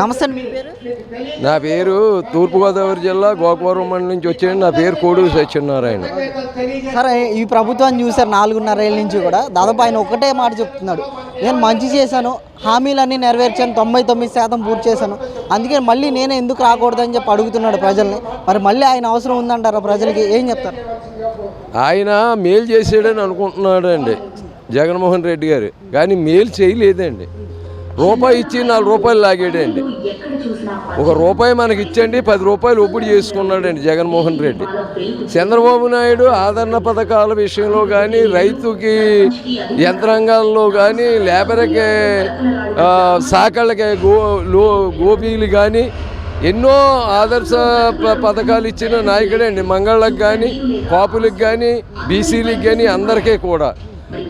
నమస్తే మీ పేరు నా పేరు తూర్పుగోదావరి జిల్లా గోకవరం మండలం నుంచి వచ్చాను. నా పేరు కోడూరు సత్యనారాయణ. సరే ఈ ప్రభుత్వాన్ని చూసారు నాలుగున్నర ఏళ్ళ నుంచి కూడా. దాదాపు ఆయన ఒకటే మాట చెప్తున్నాడు. నేను మంచి చేశాను హామీలన్నీ నెరవేర్చాను తొంభై తొమ్మిది శాతం పూర్తి చేశాను. అందుకే మళ్ళీ నేనే ఎందుకు రాకూడదని చెప్పి అడుగుతున్నాడు ప్రజల్ని. మరి మళ్ళీ ఆయన అవసరం ఉందంటారా ప్రజలకి? ఏం చెప్తారు? ఆయన మేలు చేసాడని అనుకుంటున్నాడు అండి జగన్మోహన్ రెడ్డి గారు. కానీ మేలు చేయలేదండి. రూపాయి ఇచ్చి నాలుగు రూపాయలు లాగాడండి. ఒక రూపాయి మనకి ఇచ్చండి పది రూపాయలు ఒప్పుడు చేసుకున్నాడండి జగన్మోహన్ రెడ్డి. చంద్రబాబు నాయుడు ఆదరణ పథకాల విషయంలో కానీ రైతుకి యంత్రాంగాల్లో కానీ లేబర్కి సాకళ్ళకి గో లో గోపీలు కానీ ఎన్నో ఆదర్శ పథకాలు ఇచ్చిన నాయకుడే అండి మంగళకు కానీ కాపులకు కానీ బీసీలకు కానీ అందరికీ కూడా.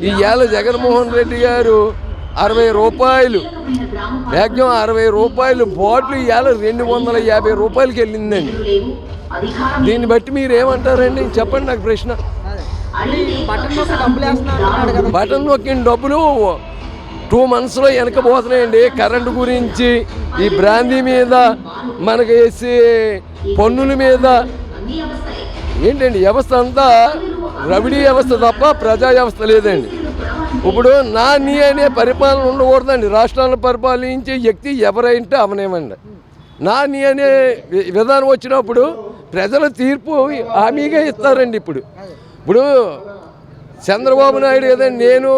ఈ ఏళ్ళ జగన్మోహన్ రెడ్డి గారు అరవై రూపాయలు. మ్యాక్సిమం అరవై రూపాయలు బాటిల్ ఇవాళ రెండు వందల యాభై రూపాయలకి వెళ్ళిందండి. దీన్ని బట్టి మీరు ఏమంటారండి? చెప్పండి నాకు ప్రశ్న. బటన్ నొక్కిన డబ్బులు టూ మంత్స్లో వెనకపోతున్నాయండి కరెంటు గురించి ఈ బ్రాందీ మీద మనకి వేసే పన్నుల మీద. ఏంటండి? వ్యవస్థ అంతా రవిడీ వ్యవస్థ తప్ప ప్రజా వ్యవస్థ లేదండి. ఇప్పుడు నా నీ అనే పరిపాలన ఉండకూడదండి. రాష్ట్రాలను పరిపాలించే వ్యక్తి ఎవరైంటే అవనేమండి. నా నీ అనే విధానం వచ్చినప్పుడు ప్రజల తీర్పు హామీగా ఇస్తారండి ఇప్పుడు. ఇప్పుడు చంద్రబాబు నాయుడు ఏదండి నేను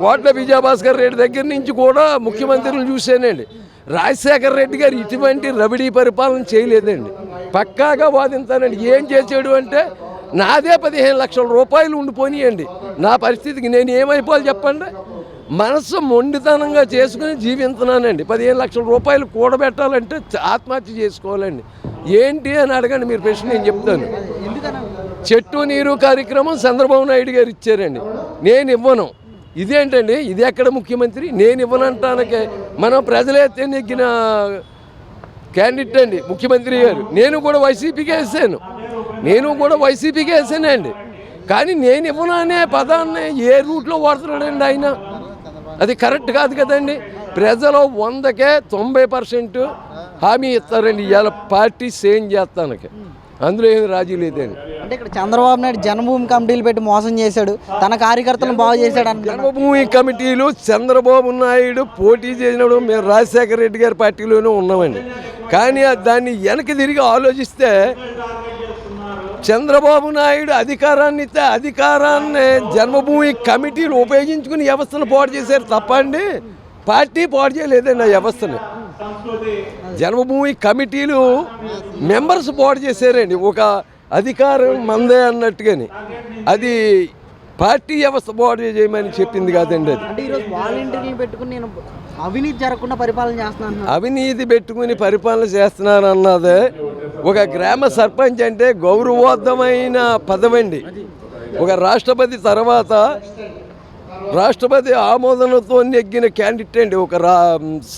కోట్ల విజయభాస్కర్ రెడ్డి దగ్గర నుంచి కూడా ముఖ్యమంత్రిని చూశానండి. రాజశేఖర రెడ్డి గారు ఇటువంటి రబడీ పరిపాలన చేయలేదండి. పక్కాగా వాదింతానండి ఏం చేసాడు అంటే నాదే పదిహేను లక్షల రూపాయలు ఉండిపోనియండి. నా పరిస్థితికి నేను ఏమైపోవాలి చెప్పండి? మనసు మొండితనంగా చేసుకుని జీవిస్తున్నానండి పదిహేను లక్షల రూపాయలు కూడబెట్టాలంటే ఆత్మహత్య చేసుకోవాలండి. ఏంటి అని అడగండి మీరు ప్రశ్న నేను చెప్తాను. చెట్టు నీరు కార్యక్రమం చంద్రబాబు నాయుడు గారు ఇచ్చారండి. నేను ఇవ్వను. ఇదేంటండి? ఇది ఎక్కడ ముఖ్యమంత్రి? నేను ఇవ్వనంటానికి. మనం ప్రజలే నెగ్గిన క్యాండిడేట్ అండి ముఖ్యమంత్రి గారు. నేను కూడా వైసీపీకే వేసాను. నేను కూడా వైసీపీకే వేసానండి కానీ నేను ఇవ్వను అనే పదాన్ని ఏ రూట్లో వాడుతున్నాడండి ఆయన? అది కరెక్ట్ కాదు కదండి. ప్రజలు వందకే తొంభై పర్సెంట్ హామీ ఇస్తారండి. ఇవాళ పార్టీ చేంజ్ చేస్తానికి. అందులో ఏమి రాజీ లేదండి అంటే ఇక్కడ చంద్రబాబు నాయుడు జన్మభూమి కమిటీలు పెట్టి మోసం చేశాడు. తన కార్యకర్తలను బాగు చేశాడు జన్మభూమి కమిటీలు చంద్రబాబు నాయుడు పోటీ చేసినప్పుడు మేము రాజశేఖర రెడ్డి గారి పార్టీలోనే ఉన్నామండి. కానీ దాన్ని వెనక్కి తిరిగి ఆలోచిస్తే చంద్రబాబు నాయుడు అధికారాన్ని ఇస్తే అధికారాన్ని జన్మభూమి కమిటీలు ఉపయోగించుకుని వ్యవస్థను పాడు చేశారు తప్ప అండి. పార్టీ పాడు చేయలేదండి ఆ వ్యవస్థని. జన్మభూమి కమిటీలు మెంబర్స్ పాడు చేశారండి. ఒక అధికారం మందే అన్నట్టుగాని. అది పార్టీ వ్యవస్థ పాడు చేయమని చెప్పింది కాదండి అది. అవినీతి జరగకుండా పరిపాలన చేస్తున్నాను. అవినీతి పెట్టుకుని పరిపాలన చేస్తున్నారన్నది ఒక గ్రామ సర్పంచ్ అంటే గౌరవోద్ధమైన పదవండి ఒక రాష్ట్రపతి తర్వాత రాష్ట్రపతి ఆమోదనతో నెగ్గిన క్యాండిడేట్ అండి. ఒక రా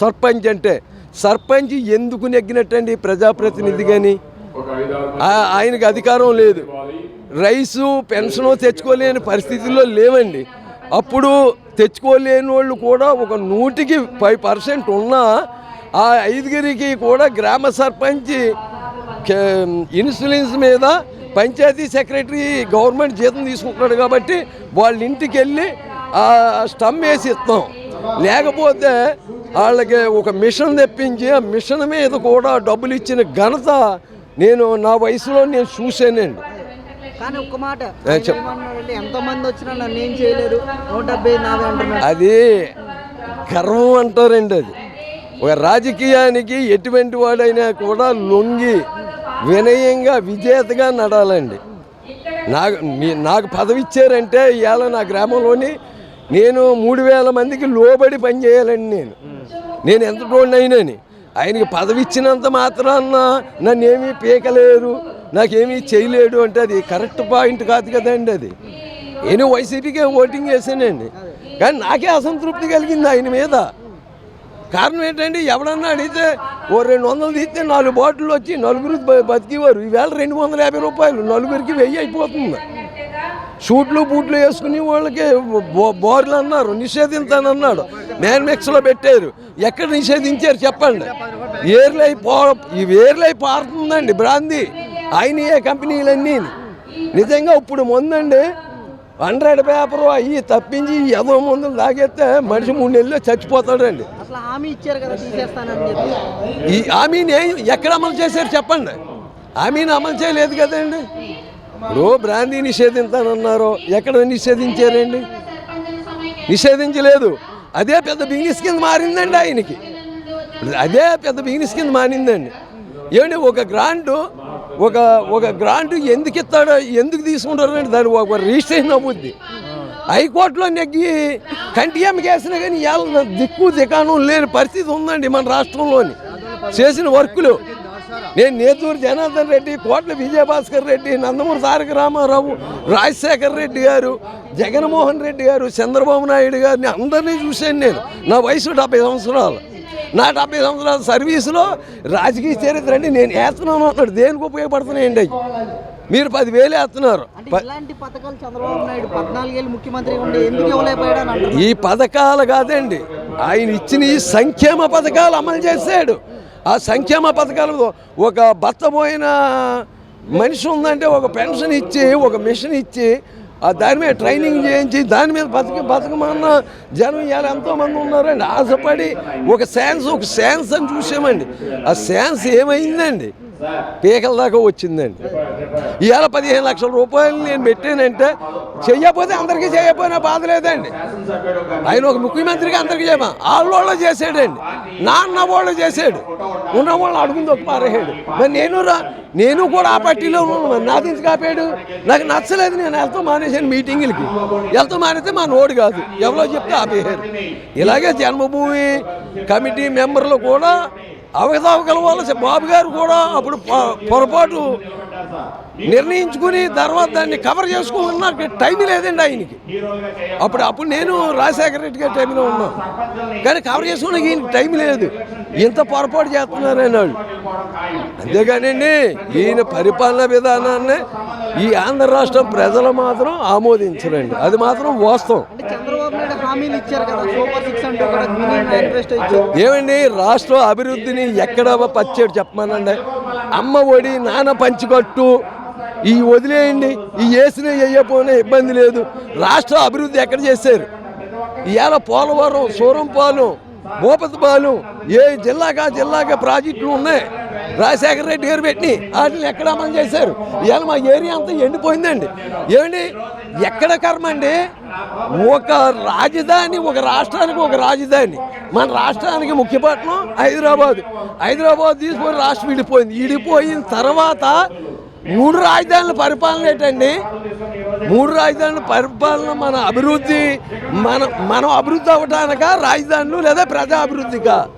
సర్పంచ్ అంటే సర్పంచ్ ఎందుకు నెగ్గినట్టండి ప్రజాప్రతినిధి కానీ ఆయనకు ఆయనకి అధికారం లేదు. రైసు పెన్షన్ తెచ్చుకోలేని పరిస్థితుల్లో లేవండి. అప్పుడు తెచ్చుకోలేని వాళ్ళు కూడా ఒక నూటికి ఫైవ్ పర్సెంట్ ఉన్నా ఆ ఐదుగురికి కూడా గ్రామ సర్పంచ్ ఇన్సులిన్స్ ఇన్సూరెన్స్ మీద పంచాయతీ సెక్రటరీ గవర్నమెంట్ జీతం తీసుకుంటున్నాడు కాబట్టి వాళ్ళ ఇంటికి వెళ్ళి స్టమ్ వేసి ఇస్తాం. లేకపోతే వాళ్ళకి ఒక మిషన్ తెప్పించి ఆ మిషన్ మీద కూడా డబ్బులు ఇచ్చిన ఘనత నేను నా వయసులో నేను చూశానండి. కానీ ఒక్క మాట ఏ, చెప్. ఏమన్నాడంటే ఎంతో మంది వచ్చినా నన్ను ఏం చేయలేరు నూట డెబ్బై నాది అంటున్నాడు. అది గర్వం అంటారండి అది. ఒక రాజకీయానికి ఎటువంటి వాడైనా కూడా లొంగి వినయంగా విజేతగా నడాలండి. నాకు నాకు పదవి ఇచ్చారంటే ఇవాళ నా గ్రామంలోని నేను మూడు వేల మందికి లోబడి పనిచేయాలండి నేను. నేను ఎంత అయినని ఆయనకి పదవి ఇచ్చినంత మాత్రాన్న నన్ను ఏమీ పీకలేరు నాకేమీ చేయలేడు అంటే అది కరెక్ట్ పాయింట్ కాదు కదండి అది. నేను వైసీపీకే ఓటింగ్ వేసానండి కానీ నాకే అసంతృప్తి కలిగింది ఆయన మీద. కారణం ఏంటంటే ఎవడన్నా అడిగితే ఓ రెండు వందలు తీస్తే నాలుగు బాటిల్ వచ్చి నలుగురు బ- బతికేవారు. ఈవేళ రెండు వందల యాభై రూపాయలు నలుగురికి వెయ్యి అయిపోతుంది. షూట్లు బూట్లు వేసుకుని వాళ్ళకి బో- బోర్లు అన్నారు నిషేధించానన్నాడు. మ్యాన్మిక్స్లో పెట్టారు. ఎక్కడ నిషేధించారు చెప్పండి. ఏర్లై పో ఈ ఏర్లై పారుతుందండి బ్రాంది. ఆయన ఏ కంపెనీలన్నీ. నిజంగా ఇప్పుడు ముందండి హండ్రెడ్ పేపర్ అయ్యి తప్పించి ఎదో మందులు తాగేస్తే మనిషి మూడు నెలల్లో చచ్చిపోతాడండి. ఈ హామీని ఎక్కడ అమలు చేశారు చెప్పండి. హామీని అమలు చేయలేదు కదండి. ఇప్పుడు బ్రాందీ నిషేధించానన్నారు. ఎక్కడ నిషేధించారండి? నిషేధించలేదు. అదే పెద్ద బిజినెస్ కింద మారిందండి ఆయనకి. అదే పెద్ద బిజినెస్ కింద మారిందండి. ఏమండి ఒక గ్రాంట్ ఒక ఒక గ్రాంట్ ఎందుకు ఇస్తాడో ఎందుకు తీసుకుంటారండి దాని ఒక రిజిస్ట్రేషన్ అవుద్ది హైకోర్టులో నెగ్గి కంటిఎం కేసినా కానీ ఎలా దిక్కు దికాణం లేని పరిస్థితి ఉందండి మన రాష్ట్రంలోని. చేసిన వర్కులు. నేను నేతూరు జనార్దన్ రెడ్డి కోట్ల విజయభాస్కర్ రెడ్డి నందమూరి తారక రామారావు రాజశేఖర్ రెడ్డి గారు జగన్మోహన్ రెడ్డి గారు చంద్రబాబు నాయుడు గారిని అందరినీ చూశాను నేను. నా వయసు డెబ్బై సంవత్సరాలు. నా డెబ్బై సంవత్సరాల సర్వీసులో రాజకీయ చరిత్ర అండి నేను వేస్తున్నాను అన్నాడు దేనికి ఉపయోగపడుతున్నాయండి అవి? మీరు పదివేలు వేస్తున్నారు. ఈ పథకాలు కాదండి. ఆయన ఇచ్చిన ఈ సంక్షేమ పథకాలు అమలు చేశాడు. ఆ సంక్షేమ పథకాలు ఒక భర్త పోయిన మనిషి ఉందంటే ఒక పెన్షన్ ఇచ్చి ఒక మిషన్ ఇచ్చి ఆ దాని మీద ట్రైనింగ్ చేయించి దాని మీద బతక బతకమన్న జనం ఇవాళ ఎంతోమంది ఉన్నారండి. ఆశపడి ఒక శాన్స్ ఒక శాన్స్ అని చూసామండి. ఆ శాన్స్ ఏమైందండి? పీకల దాకా వచ్చిందండి. ఇవాళ పదిహేను లక్షల రూపాయలు నేను పెట్టానంటే చెయ్యకపోతే అందరికీ చేయకపోయినా బాధ లేదండి. ఆయన ఒక ముఖ్యమంత్రిగా అందరికీ చేయమా వాళ్ళు చేసాడండి. నాన్న వాళ్ళు చేశాడు ఉన్న వాళ్ళు అడుగుంది ఒక పారేసాడు మరి నేను రా నేను కూడా ఆ పార్టీలో ఉన్నాను. నా దించి కాపాడు నాకు నచ్చలేదు నేను వెళ్తూ మానేశాను మీటింగులకి. వెళ్తూ మానేస్తే మా నోడు కాదు. ఎవరో చెప్తే ఆపేశారు. ఇలాగే జన్మభూమి కమిటీ మెంబర్లు కూడా అవకతవకల వల్ల బాబు గారు కూడా అప్పుడు పొరపాటు నిర్ణయించుకుని తర్వాత దాన్ని కవర్ చేసుకోమని టైం లేదండి ఆయనకి. అప్పుడు అప్పుడు నేను రాజశేఖర రెడ్డి గారి టైంలో ఉన్నాను. కానీ కవర్ చేసుకోవడానికి ఈయనకి టైం లేదు. ఇంత పొరపాటు చేస్తున్నారు వాళ్ళు అంతేగానండి ఈయన పరిపాలన విధానాన్ని ఈ ఆంధ్ర రాష్ట్రం ప్రజలు మాత్రం ఆమోదించరండి. అది మాత్రం వాస్తవం. చంద్రబాబు నాయుడు హామీలు ఇచ్చారు కదా సూపర్ సిక్స్ అంటూ కూడా మినీ మేనిఫెస్టో ఇచ్చారు ఏమండి రాష్ట్ర అభివృద్ధిని ఎక్కడ పచ్చాడు చెప్పమానండి? అమ్మ ఒడి నాన్న పంచికట్టు ఈ వదిలేయండి ఈ వేసిన వేయకపోయినా ఇబ్బంది లేదు. రాష్ట్ర అభివృద్ధి ఎక్కడ చేశారు? ఇవాళ పోలవరం సూరంపాలెం పాలు ఏ జిల్లాగా జిల్లాగా ప్రాజెక్టులు ఉన్నాయి? రాజశేఖర రెడ్డి గారు పెట్టి వాటిని ఎక్కడ అమలు చేశారు? ఇవాళ మా ఏరియా అంతా ఎండిపోయిందండి. ఏమండి ఎక్కడ కర్మ అండి? ఒక రాజధాని ఒక రాష్ట్రానికి ఒక రాజధాని. మన రాష్ట్రానికి ముఖ్యపట్నం హైదరాబాద్. హైదరాబాద్ తీసుకొని రాష్ట్రం విడిపోయింది. విడిపోయిన తర్వాత మూడు రాజధానుల పరిపాలన ఏంటండి? మూడు రాజధానుల పరిపాలన మన అభివృద్ధి మన మనం అభివృద్ధి అవ్వటానిక రాజధానులు లేదా ప్రజా అభివృద్ధిగా